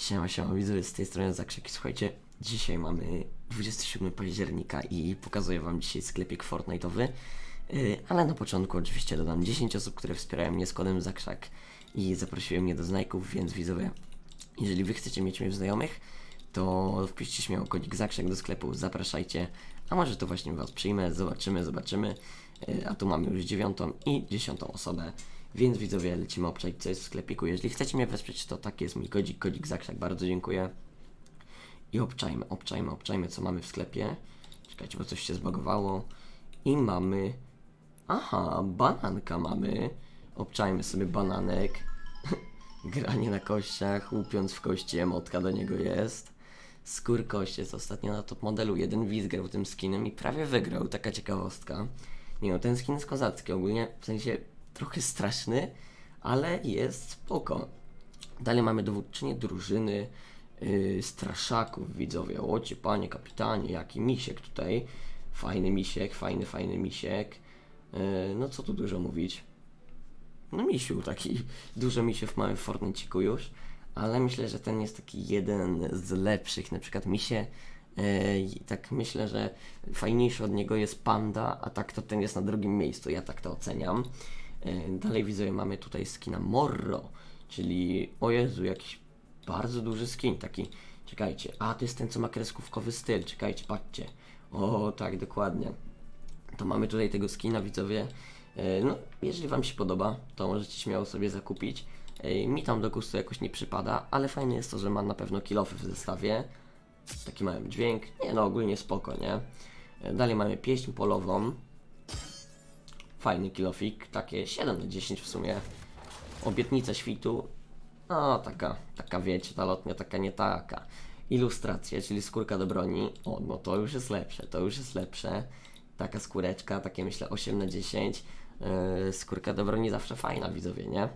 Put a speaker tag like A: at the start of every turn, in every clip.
A: Siema, siema, widzowie, z tej strony Zakrzeki. Słuchajcie, dzisiaj mamy 27 października i pokazuję wam dzisiaj sklepik Fortnite'owy. Yy, ale na początku oczywiście dodam 10 osób, które wspierają mnie z kodem Zakrzak i zaprosiły mnie do znajków, więc widzowie, jeżeli wy chcecie mieć mnie w znajomych, to wpiszcie śmiało kodzik Zakrzak do sklepu, zapraszajcie, a może to właśnie was przyjmę, zobaczymy, zobaczymy. Yy, a tu mamy już dziewiątą i dziesiątą osobę. Więc widzowie, lecimy obczaić co jest w sklepiku. Jeżeli chcecie mnie wesprzeć, to taki jest mój kodzik, kodzik Zakrzak, bardzo dziękuję. I obczajmy, obczajmy, obczajmy co mamy w sklepie. Czekajcie, bo coś się zbagowało. I mamy... Aha, bananka mamy. Obczajmy sobie bananek. Granie na kościach, łupiąc w kości emotka do niego jest. Skór kość jest ostatnio na top modelu. Jeden widz grał tym skinem i prawie wygrał. Taka ciekawostka. Nie no, ten skin jest kozacki ogólnie, w sensie trochę straszny, ale jest spoko. Dalej mamy dowódczynię drużyny yy, straszaków, widzowie. Łocie, panie kapitanie, jaki misiek tutaj. Fajny misiek, fajny, fajny misiek. Yy, no co tu dużo mówić. No misiu, taki dużo misiew mamy w Fortnite'iku już, ale myślę, że ten jest taki jeden z lepszych, na przykład misie, e, i tak myślę, że fajniejszy od niego jest Panda, a tak to ten jest na drugim miejscu, ja tak to oceniam. E, Dalej widzowie mamy tutaj skina Morro, czyli o Jezu, jakiś bardzo duży skin, taki, czekajcie, a to jest ten co ma kreskówkowy styl, czekajcie, patrzcie, o tak, dokładnie. To mamy tutaj tego skina, widzowie. E, No, jeżeli Wam się podoba, to możecie śmiało sobie zakupić. E, Mi tam do gustu jakoś nie przypada, ale fajne jest to, że ma na pewno kilofy w zestawie. Taki mały dźwięk. Nie no, ogólnie spoko, nie? E, Dalej mamy pieśń polową. Fajny kilofik, takie 7 na 10 w sumie. Obietnica świtu. No, taka, taka wiecie, ta lotnia taka nie taka. Ilustracja, czyli skórka do broni. O, no to już jest lepsze, to już jest lepsze. Taka skóreczka, takie myślę 8 na 10. Yy, skórka do broni zawsze fajna, widzowie, nie?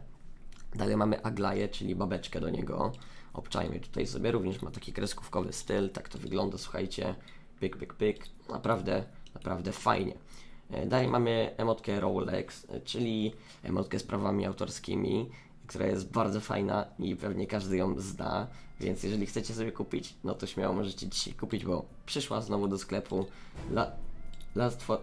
A: Dalej mamy Aglaję, czyli babeczkę do niego. Obczajmy tutaj sobie, również ma taki kreskówkowy styl, tak to wygląda, słuchajcie. Pyk, pyk, pyk. Naprawdę, naprawdę fajnie. E, Dalej mamy emotkę Rolex, e, czyli emotkę z prawami autorskimi, która jest bardzo fajna i pewnie każdy ją zna, więc jeżeli chcecie sobie kupić, no to śmiało możecie dzisiaj kupić, bo przyszła znowu do sklepu La Last for...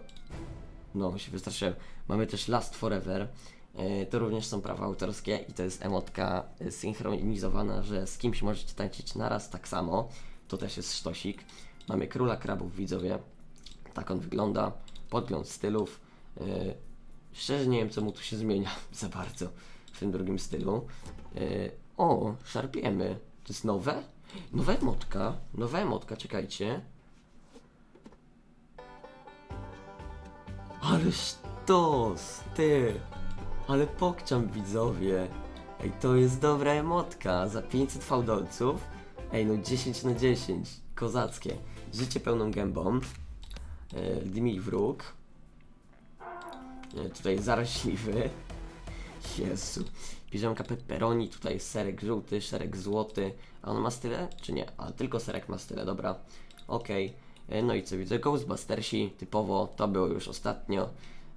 A: No, się wystraszyłem. Mamy też Last Forever. E, To również są prawa autorskie i to jest emotka e, synchronizowana, że z kimś możecie tańczyć naraz tak samo. To też jest sztosik. Mamy Króla Krabów, widzowie. Tak on wygląda. Podgląd stylów. E, Szczerze nie wiem, co mu tu się zmienia za bardzo w tym drugim stylu. O, szarpiemy. To jest nowe? Nowa emotka. Nowa emotka, czekajcie. Ale sztos, ty! Ale pokczam widzowie! Ej, to jest dobra emotka za 500 fałdolców. Ej, no 10 na 10, kozackie. Życie pełną gębą. E, wróg. E, tutaj zaraźliwy. Jezu. Piżamka pepperoni, tutaj serek żółty, serek złoty. A on ma style? Czy nie? A tylko serek ma style, dobra. Okej. E, No i co widzę? Ghostbustersi, typowo, to było już ostatnio.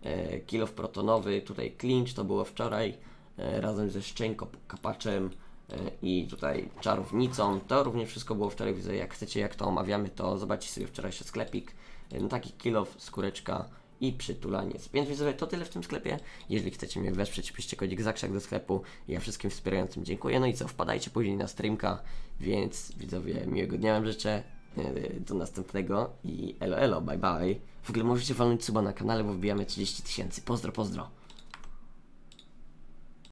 A: E, Kilof protonowy, tutaj clinch, to było wczoraj. E, razem ze szczęką, kapaczem e, i tutaj czarownicą. To również wszystko było wczoraj, widzę. Jak chcecie, jak to omawiamy, to zobaczcie sobie wczorajszy sklepik. E, No taki kilof, skóreczka i przytulaniec. Więc widzowie, to tyle w tym sklepie. Jeżeli chcecie mnie wesprzeć, piszcie kodzik zakrzak do sklepu. Ja wszystkim wspierającym dziękuję. No i co, wpadajcie później na streamka, więc widzowie, miłego dnia wam życzę. Yy, Do następnego i elo elo, bye bye. W ogóle możecie walnąć suba na kanale, bo wbijamy 30 tysięcy. Pozdro, pozdro.